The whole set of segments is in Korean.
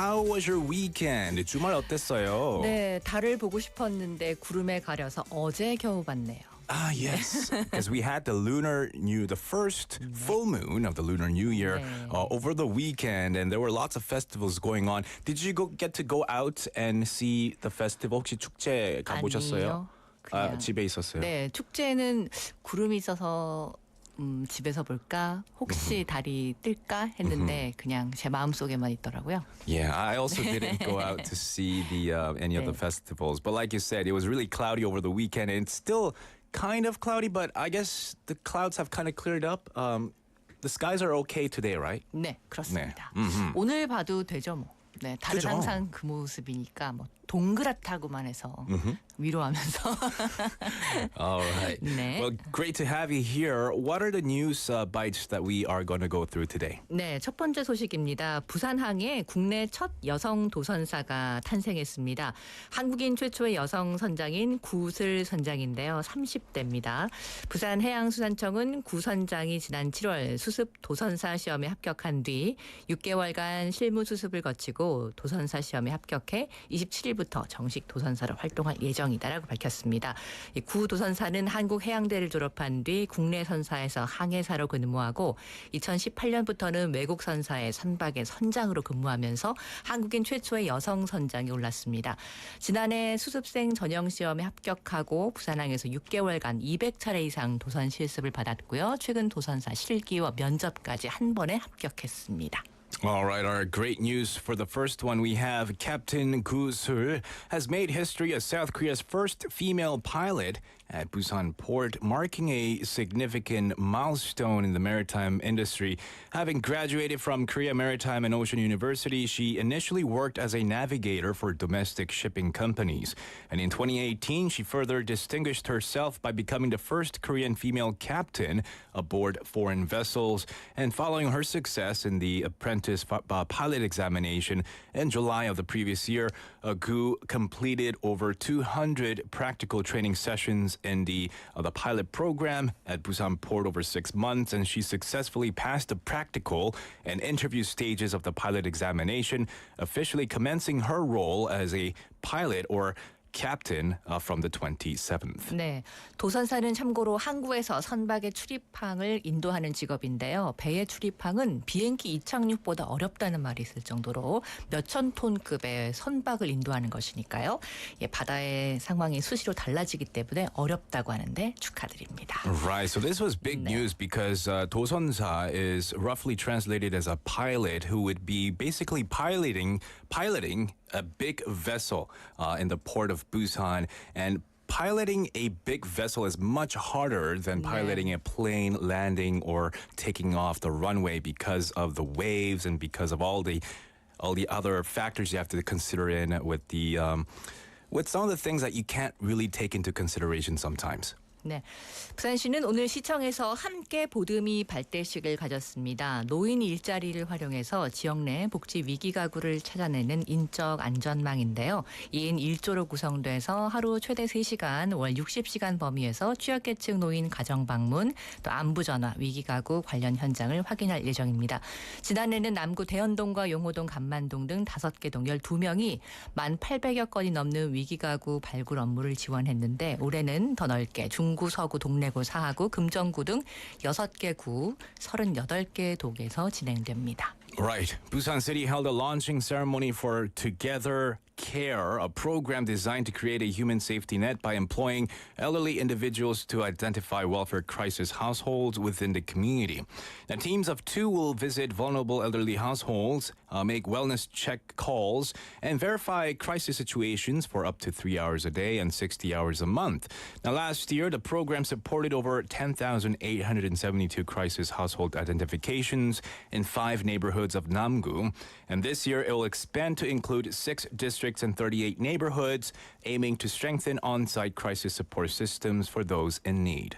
how was your weekend? 주말 어땠어요? 네, 달을 보고 싶었는데 구름에 가려서 어제 겨우 봤네요. Ah, yes, because we had the lunar new, the first full moon of the lunar new year 네. uh, over the weekend, and there were lots of festivals going on. Did you go get to go out and see the festival? 혹시 축제 가보셨어요? 아니요. 아, 그냥- 집에 있었어요. 네, 축제는 구름이 있어서 음, 집에서 볼까? 혹시 달이 뜰까? 했는데 그냥 제 마음 속에만 있더라고요. Yeah, I also didn't go out to see the uh, any of the 네. festivals, but like you said, it was really cloudy over the weekend, and it's still kind of cloudy. But I guess the clouds have kind of cleared up. Um, the skies are okay today, right? 네, 그렇습니다. 네. 오늘 봐도 되죠, 뭐. 네, 달은 그죠. 항상 그 모습이니까 뭐 동그랗다고만 해서 위로하면서 All right. 네. Well, great to have you here. What are the news uh, bites that we are going to go through today? 네, 첫 번째 소식입니다. 부산항에 국내 첫 여성 도선사가 탄생했습니다. 한국인 최초의 여성 선장인 구슬 선장인데요. 30대입니다. 부산 해양수산청은 구 선장이 지난 7월 수습 도선사 시험에 합격한 뒤 6개월간 실무 수습을 거치고 도선사 시험에 합격해 27일부터 정식 도선사로 활동할 예정이다라고 밝혔습니다. 이구 도선사는 한국 해양대를 졸업한 뒤 국내 선사에서 항해사로 근무하고 2018년부터는 외국 선사의 선박의 선장으로 근무하면서 한국인 최초의 여성 선장에 올랐습니다. 지난해 수습생 전형 시험에 합격하고 부산항에서 6개월간 200차례 이상 도선 실습을 받았고요. 최근 도선사 실기와 면접까지 한 번에 합격했습니다. All right, our great news for the first one we have. Captain Gu Sul has made history as South Korea's first female pilot at Busan Port, marking a significant milestone in the maritime industry. Having graduated from Korea Maritime and Ocean University, she initially worked as a navigator for domestic shipping companies. And in 2018, she further distinguished herself by becoming the first Korean female captain aboard foreign vessels. And following her success in the apprentice uh, pilot examination in July of the previous year, uh, Gu completed over 200 practical training sessions in the uh, the pilot program at Busan Port over six months, and she successfully passed the practical and interview stages of the pilot examination, officially commencing her role as a pilot or captain uh, from the 27th. 네. 도선사는 참고로 항구에서 선박의 출입항을 인도하는 직업인데요. 배의 출입항은 비행기 이착륙보다 어렵다는 말이 있을 정도로 몇천 톤급의 선박을 인도하는 것이니까요. 예, 바다의 상황이 수시로 달라지기 때문에 어렵다고 하는데 축하드립니다. Right. So this was big 네. news because uh, 도선사 is roughly translated as a pilot who would be basically piloting piloting a big vessel uh, in the port of Busan and. Piloting a big vessel is much harder than 네. piloting a plane landing or taking off the runway because of the waves and because of all the all the other factors you have to consider in with the um, with some of the things that you can't really take into consideration sometimes. 네. 부산시는 오늘 시청에서 함께 보듬이 발대식을 가졌습니다. 노인 일자리를 활용해서 지역 내 복지 위기 가구를 찾아내는 인적 안전망인데요. 2인 1조로 구성돼서 하루 최대 3시간, 월 60시간 범위에서 취약계층 노인 가정 방문, 또 안부 전화, 위기 가구 관련 현장을 확인할 예정입니다. 지난해는 남구 대연동과 용호동, 감만동 등 5개 동 12명이 1,800여 건이 넘는 위기 가구 발굴 업무를 지원했는데 올해는 더 넓게 중 구, 서구, 동래구, 사하구, 금정구 등 6개 구 38개 독에서 진행됩니다. Right. Busan City held a launching ceremony for Together Care, a program designed to create a human safety net by employing elderly individuals to identify welfare crisis households within the community. Now, teams of two will visit vulnerable elderly households, uh, make wellness check calls, and verify crisis situations for up to three hours a day and 60 hours a month. Now, last year, the program supported over 10,872 crisis household identifications in five neighborhoods of Namgu. And this year, it will expand to include six districts and 38 neighborhoods, aiming to strengthen on site crisis support systems for those in need.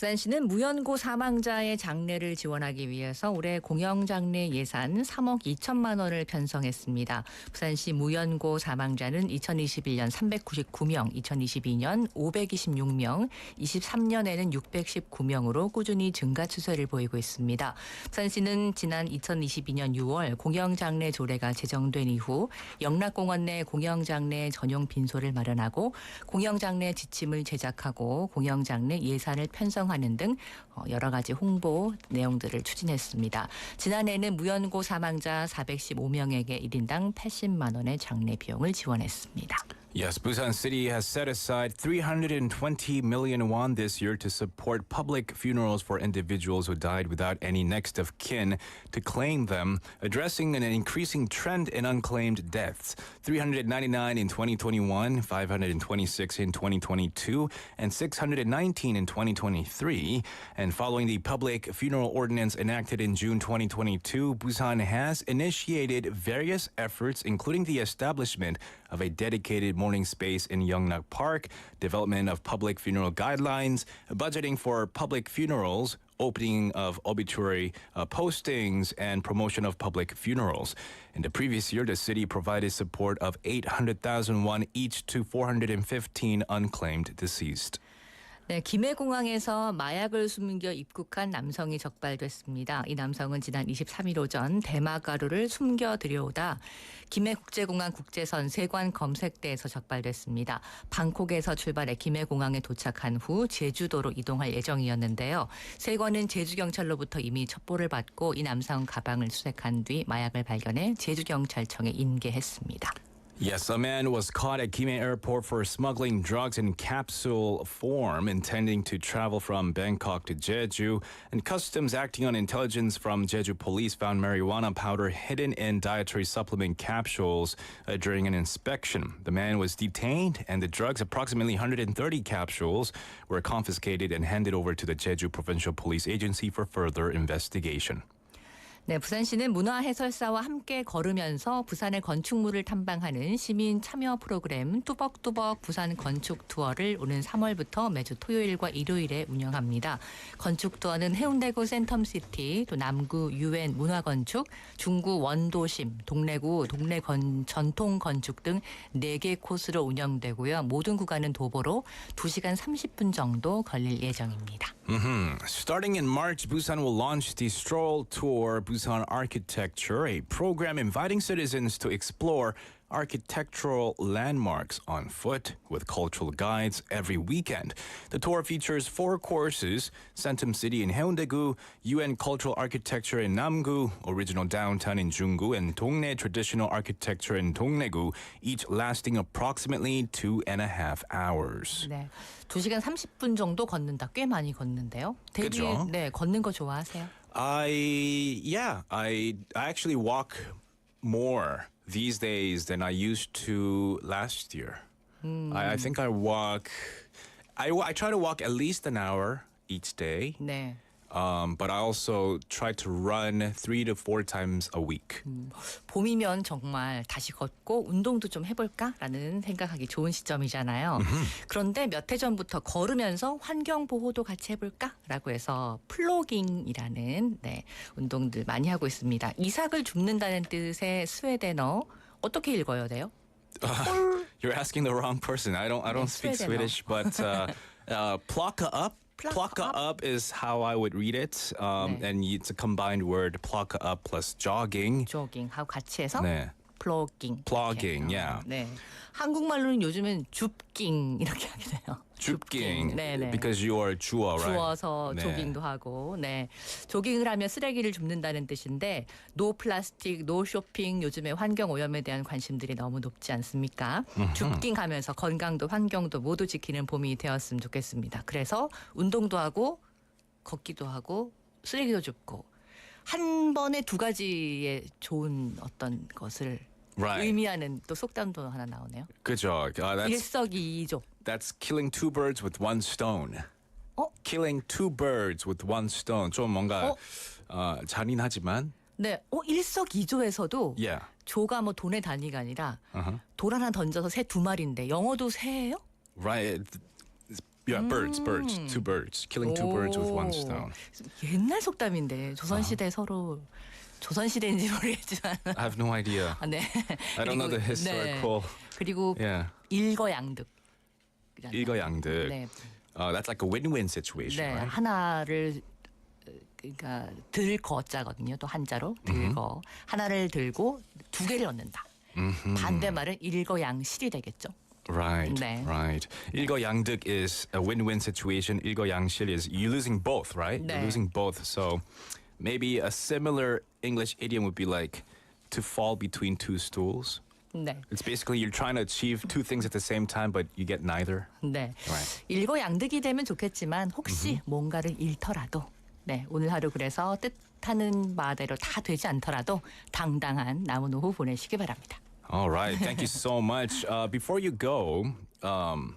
부산시는 무연고 사망자의 장례를 지원하기 위해서 올해 공영장례 예산 3억 2천만 원을 편성했습니다. 부산시 무연고 사망자는 2021년 399명, 2022년 526명, 23년에는 619명으로 꾸준히 증가 추세를 보이고 있습니다. 부산시는 지난 2022년 6월 공영장례 조례가 제정된 이후 영락공원 내 공영장례 전용 빈소를 마련하고 공영장례 지침을 제작하고 공영장례 예산을 편성 하는 등 어, 여러 가지 홍보 내용들을 추진했습니다. 지난해에는 무연고 사망자 415명에게 1인당 80만 원의 장례 비용을 지원했습니다. Yes, Busan City has set aside 320 million won this year to support public funerals for individuals who died without any next of kin to claim them, addressing an increasing trend in unclaimed deaths. 399 in 2021, 526 in 2022, and 619 in 2023. And following the public funeral ordinance enacted in June 2022, Busan has initiated various efforts, including the establishment of a dedicated mourning space in Yeongnak Park, development of public funeral guidelines, budgeting for public funerals, opening of obituary uh, postings, and promotion of public funerals. In the previous year, the city provided support of 800,000 won each to 415 unclaimed deceased. 네, 김해공항에서 마약을 숨겨 입국한 남성이 적발됐습니다. 이 남성은 지난 23일 오전 대마가루를 숨겨 들여오다 김해국제공항 국제선 세관 검색대에서 적발됐습니다. 방콕에서 출발해 김해공항에 도착한 후 제주도로 이동할 예정이었는데요. 세관은 제주경찰로부터 이미 첩보를 받고 이 남성 가방을 수색한 뒤 마약을 발견해 제주경찰청에 인계했습니다. Yes, a man was caught at Gimhae Airport for smuggling drugs in capsule form, intending to travel from Bangkok to Jeju. And customs acting on intelligence from Jeju police found marijuana powder hidden in dietary supplement capsules uh, during an inspection. The man was detained, and the drugs, approximately 130 capsules, were confiscated and handed over to the Jeju Provincial Police Agency for further investigation. 네, 부산시는 문화 해설사와 함께 걸으면서 부산의 건축물을 탐방하는 시민 참여 프로그램 뚜벅뚜벅 부산 건축 투어를 오는 3월부터 매주 토요일과 일요일에 운영합니다. 건축 투어는 해운대구 센텀시티, 또 남구 유엔 문화건축, 중구 원도심, 동래구 동래 건, 전통 건축 등 4개 코스로 운영되고요. 모든 구간은 도보로 2시간 30분 정도 걸릴 예정입니다. hmm Starting in March, Busan will launch the Stroll Tour Busan Architecture, a program inviting citizens to explore architectural landmarks on foot with cultural guides every weekend. The tour features four courses Centum City in Haeundae-gu, UN Cultural Architecture in Namgu, Original Downtown in Junggu, and Dongnae Traditional Architecture in Dongnae-gu, each lasting approximately two and a half hours. 네. 2시간 30분 정도 걷는다. 꽤 많이 걷는데요. 데뷔 그죠? 네, 걷는 거 좋아하세요? I yeah, I I actually walk more these days than I used to last year. I, I hmm. think I walk. I I try to walk at least an hour each day. 네. Um, but I also try to run three to four times a week. 봄이면 정말 다시 걷고 운동도 좀 해볼까라는 생각하기 좋은 시점이잖아요. 그런데 몇 해 전부터 걸으면서 환경 보호도 같이 해볼까라고 해서 플로깅이라는 네, 운동들 많이 하고 있습니다. 이삭을 줍는다는 뜻의 스웨덴어 어떻게 읽어야 돼요? You're asking the wrong person. I don't I don't 네, speak. Swedish, but uh, uh, plocka up. Plocka Plocka up. up is how I would read it, um, 네. and it's a combined word. Plocka up plus jogging. 조깅하고 같이 해서 네. 플로깅. 이렇게. yeah. 네. 한국말로는 요즘엔 줍깅 이렇게 하게 돼요. Jupking, 네네. because you are 주어, right? 주워서 네. 조깅도 하고, 네. 조깅을 하면 쓰레기를 줍는다는 뜻인데, 노 플라스틱, 노 쇼핑, 요즘에 환경 오염에 대한 관심들이 너무 높지 않습니까? 줍깅 하면서 건강도 환경도 모두 지키는 봄이 되었으면 좋겠습니다. 그래서 운동도 하고, 걷기도 하고, 쓰레기도 줍고, 한 번에 두 가지의 좋은 어떤 것을 Right. 의미하는 또 속담도 하나 나오네요. 그죠. Uh, that's 일석이조. that's killing two birds with one stone. 어? Killing two birds with one stone. 좀 뭔가 어? 어, 잔인하지만, 네, 어 일석이조에서도 yeah. 조가 뭐 돈의 단위가 아니라 Uh-huh. 돌 하나 던져서 새 두 마리인데 영어도 새예요? Right. Yeah, birds, birds, two birds, killing two birds with one 오. stone. 옛날 속담인데 조선 시대 서로 조선 시대인지 모르겠지만 I have no idea. 아, 네. I don't know the 그리고- historical. 그리고 Yeah, 일거양득. 일거양득. 네. Uh, that's like a win-win situation, 네, right? 하나를 어, 그러니까 들거자거든요. 또 한자로 들거 하나를 들고 두 개를 얻는다. 반대 말은 일거양실이 되겠죠. Right, 네. right. 일거양득 is a win-win situation. 일거양실 is you losing both, right? 네. You're losing both. So maybe a similar English idiom would be like to fall between two stools. 네, It's basically you're trying to achieve two things at the same time, but you get neither. 네. Right. 일거양득이 되면 좋겠지만 혹시 뭔가를 잃더라도 네 오늘 하루 그래서 뜻하는 바대로 다 되지 않더라도 당당한 남은 오후 보내시기 바랍니다. All right. Thank you so much. Uh, before you go, um,